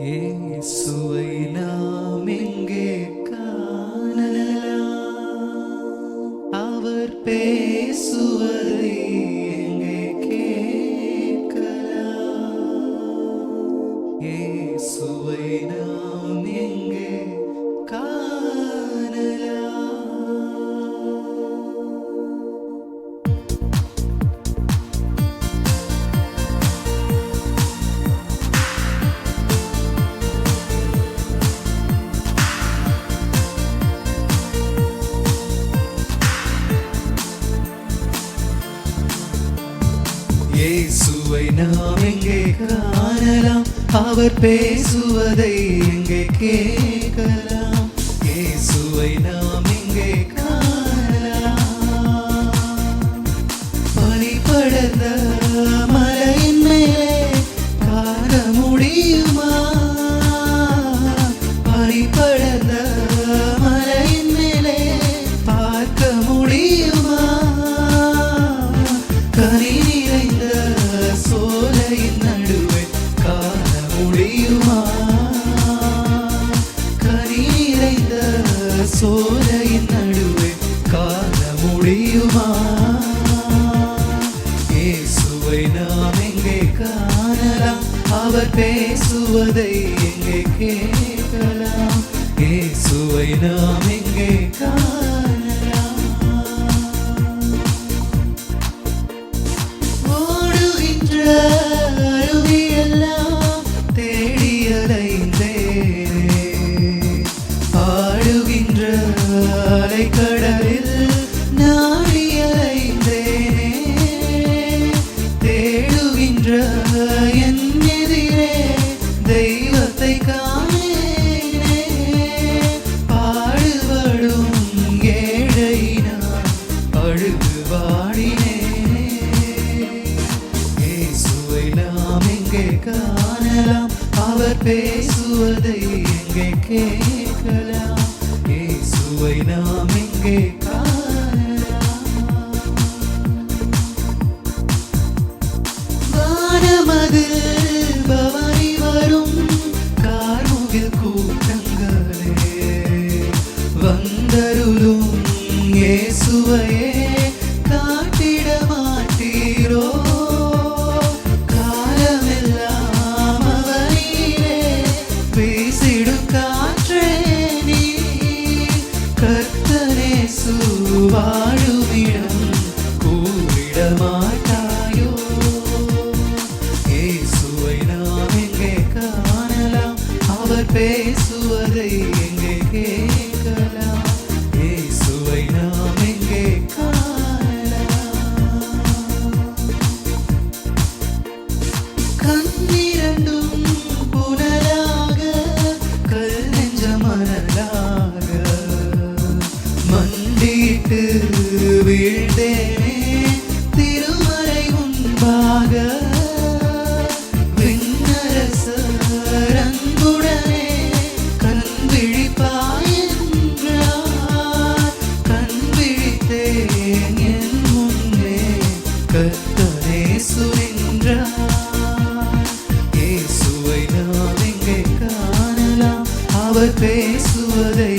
இயேசுவை நாம் எங்கே காணலாம். அவர் பேசுவதை இயேசுவை நாம் எங்கே காணலாம்? அவர் பேசுவதை எங்கே கேட்கலாம்? இயேசுவை நாம் எங்கே காணலாம்? பனி படர்ந்த மலையின் மேலே காண முடியுமா? பனி படர்ந்த மலையின் மேலே பார்க்க முடியுமா? சோலையின் நடுவே காண முடியுமா? இயேசுவை நாம் எங்கே காணலாம்? அவர் பேசுவதை எங்கே கேட்கலாம்? இயேசுவை நாம் எங்கே காணலாம் அலைக்கடலில் நாடி தேடுகின்ற என் எதிரே தெய்வத்தை காணேனே. பாடுபடும் ஏழை நான் அழுது வாடினேனே. இயேசுவை நாம் எங்கே காணலாம் அவர் பேசுவதை எங்கே கேட்கலாம் இயேசுவை நாம் இங்கே காணமது வானமது பவனி கர்த்தனேசு வாழுமிடம் கூவிட மாட்டாயோ இயேசுவை நாம் எங்கே காணலாம்? அவர் பேசுவதை எங்கே கேட்கலாம்? இயேசுவை நாம் எங்கே காணலாம்? கண்ணிரண்டும் விட்டு வீழ்ந்தேனே. திருமலை முன்பாக விண்ணரசரங்குடனே கண் விழிப்பாயின்றார் கண் விழித்தேன் என் முன்னே கத்தரே சுரின்றார் இயேசுவை பேசுவதை